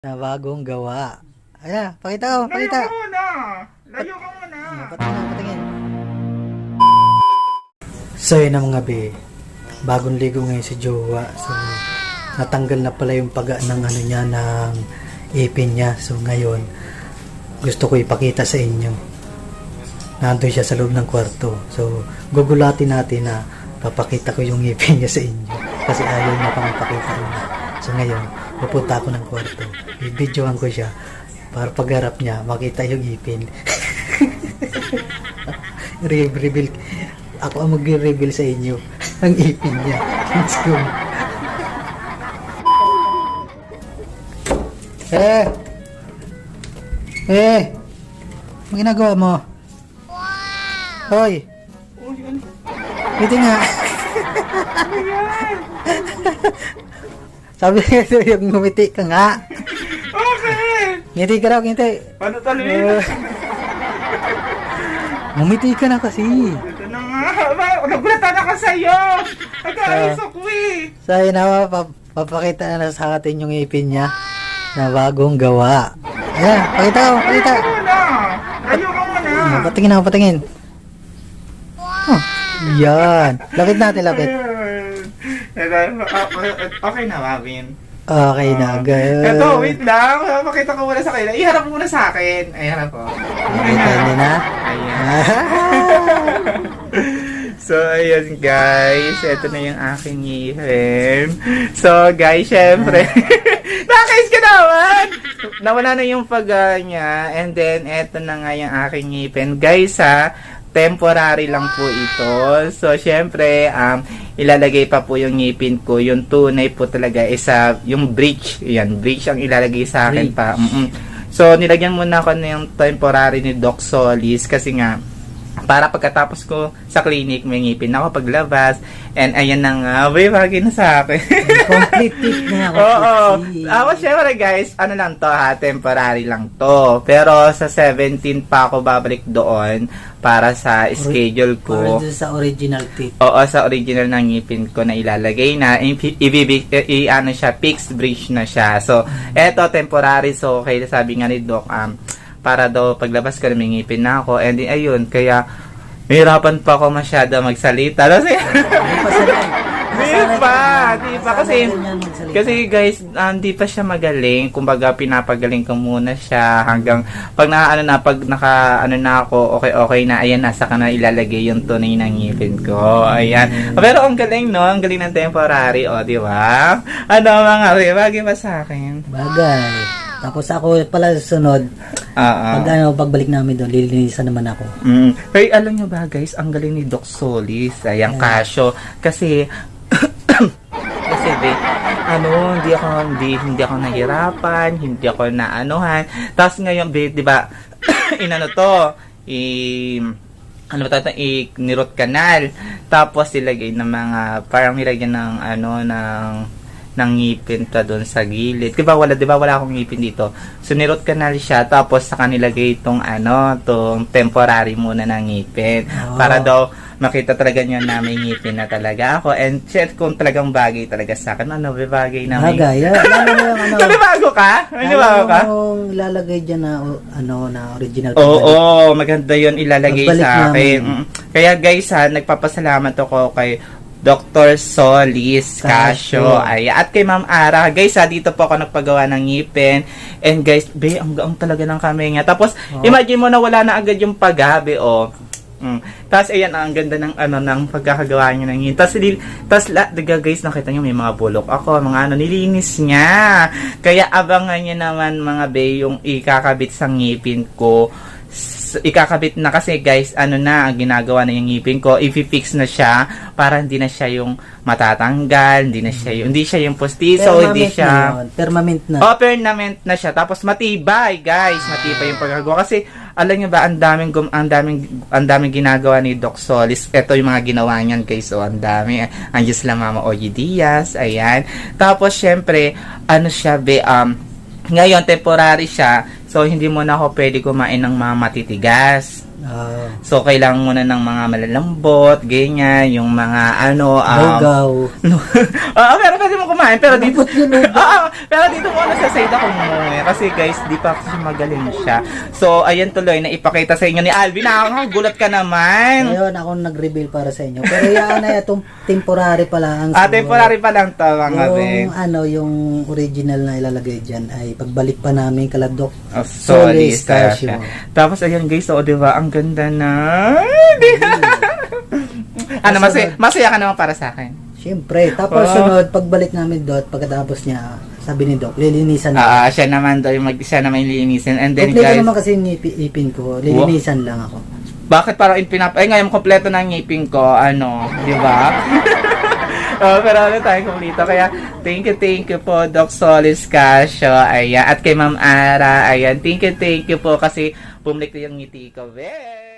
na bagong gawa. Ayan, pakita ko, Layo pakita. ka muna. Layo ka muna. Ah, Patingin, patingin. So yun na mga be, bagong ligo ngayon si Jowa. So, natanggal na pala yung paga ng ano niya, ng ipin niya. So ngayon, gusto ko ipakita sa inyo. Nandun siya sa loob ng kwarto. So, gugulatin natin na papakita ko yung ipin niya sa inyo. Kasi ayaw niya pang ipakita rin. So ngayon, pupunta ako ng kwarto. Bibidyohan ko siya para pagharap niya, makita yung ipin. Re- reveal. Ako ang mag-reveal sa inyo ang ipin niya. Let's go. Eh! Eh! Ano ginagawa mo? Hoy! Uy, ano? Ngiti nga. Sabi ko yung ngumiti ka nga. Okay. Ngiti ka raw, ngiti. Paano talo Eh, ngumiti ka na kasi. Ito na nga. Ba, nagulatan ako sa'yo. Nag-aayos ako eh. Sabi na, pap- papakita na sa atin yung ipin niya na bagong gawa. Ayan, pakita ko, pakita. Layo ka muna. Layo ka muna. Ah, Patingin ako, patingin. Oh, yan. Lapit natin, lapit. Okay na, Mavin. Okay na, guys. Ito, wait lang. Pakita ko muna sa kanila. Iharap muna sa akin. Ay, harap ko. Nakita niyo na? Ayan. So, ayun guys. Ito na yung aking ngipin. So, guys, syempre. Nakais ka naman! Nawala na yung paga niya. And then, eto na nga yung aking ngipin. Guys, ha, temporary lang po ito. So, syempre, um, ilalagay pa po yung ngipin ko. Yung tunay po talaga isa, yung bridge. Yan, bridge ang ilalagay sa akin pa. Mm-mm. So, nilagyan muna ako ng temporary ni Doc Solis kasi nga, para pagkatapos ko sa clinic, may ngipin ako paglabas. And ayan na nga, may bagay na sa akin. Complete tip na ako. Oo. Ako syempre guys, ano lang to ha, temporary lang to. Pero sa 17 pa ako babalik doon para sa schedule ko. Para dun sa original tip. Oo, sa original ng ngipin ko na ilalagay na, ibibig, i, i- ano siya, fixed bridge na siya. So, eto, temporary. So, kaya sabi nga ni Doc, um, para daw paglabas ko ngipin na ako. And ayun, kaya, mahirapan pa ako masyado magsalita. Kasi, Di pa, di pa kasi kasi guys, um, pa siya magaling. Kumbaga pinapagaling ko muna siya hanggang pag na ano na pag naka ano na ako, okay okay na ayan nasa ka na ilalagay yung tunay ng ngipin ko. Ayan. Pero ang galing no, ang galing ng temporary, oh, di ba? Ano mga bagay ba sa akin? Bagay. Tapos ako pala sunod, Ah, pag ah. ano, pagbalik namin doon, lilinisan naman ako. Mm. Pero alam nyo ba guys, ang galing ni Doc Solis, ayan, Yeah. Casio, kasi kasi di, ano, hindi ako hindi hindi ako nahirapan, hindi ako naanuhan. Tapos ngayon, be, 'di ba? inano to, i ano ba tata, i nirot canal. Tapos ilagay ng mga parang nilagyan ng ano ng ng ngipin pa doon sa gilid. 'Di ba wala 'di ba wala akong ngipin dito. So nirot canal siya tapos saka nilagay itong ano, tong temporary muna ng ngipin Oh. para daw makita talaga niyo na may ngipin na talaga ako and check kung talagang bagay talaga sa akin. Ano ba bagay na may Bagay. Lalo mo yung ano. Nanibago ka? Nanibago ka? Lalo ilalagay dyan na, ano, na original. Oo, pagbalik. oo, maganda 'yon ilalagay sa akin. namin. Kaya guys ha, nagpapasalamat ako kay Dr. Solis Casio. Ay, at kay Ma'am Ara. Guys ha, dito po ako nagpagawa ng ngipin. And guys, be, ang gaang talaga ng kamay niya. Tapos, Oo. imagine mo na wala na agad yung paggabi, oh. Mm. Tapos, ayan, ang ganda ng, ano, ng pagkakagawa niya ng ngipin. Tapos, li- tapos, la, diga, guys, nakita niyo may mga bulok ako, mga ano, nilinis niya. Kaya, abangan niya naman, mga be, yung ikakabit sa ngipin ko ikakabit na kasi guys, ano na, ang ginagawa na yung ngipin ko, i-fix na siya para hindi na siya yung matatanggal, hindi na siya yung, hindi siya yung postizo, hindi Permanent siya... na yun. Permanent na. Oh, permanent na siya. Tapos matibay, guys. Matibay yung pagkagawa kasi alam niyo ba ang daming gum- ang daming ang daming ginagawa ni Doc Solis. Ito yung mga ginawa niyan, guys. So, ang dami. Ang Diyos lang Mama Oye Diaz. Ayan. Tapos syempre, ano siya be um ngayon temporary siya. So hindi mo na ako pwede kumain ng mga matitigas. Ah, So, kailangan muna ng mga malalambot, ganyan, yung mga ano, um, Lugaw. Oo, pero pwede mo kumain. Pero dito. Oo, pero dito muna sa side ako muna. Kasi guys, di pa kasi magaling siya. So, ayan tuloy, na ipakita sa inyo ni Alvin. Nakakagulat ka naman. Ngayon ako nag-reveal para sa inyo. Pero yan na itong temporary pala ang Ah, temporary pa lang to, mga. Yung ano, yung original na ilalagay dyan ay pagbalik pa namin kaladok. Of Solis Solis Casio. Tapos, ayan guys, so, di ba, ang ganda na. ano, masaya, masaya ka naman para sa akin. Siyempre. Tapos Wow. sunod, pagbalik namin doon, pagkatapos niya, sabi ni Doc, lilinisan na. Ah, siya naman daw, yung mag, siya naman yung lilinisin. And then, Kompleto guys, naman kasi yung ipi- ipin ko, lilinisan lang ako. Bakit parang pinap... Ay, ngayon, kompleto na ang ngipin ko. Ano, di ba? oh, pero ano tayo kumplito. Kaya, thank you, thank you po, Doc Solis Casio. Ayan. At kay Ma'am Ara. Ayan. Thank you, thank you po kasi bumalik na yung ngiti ko. Be!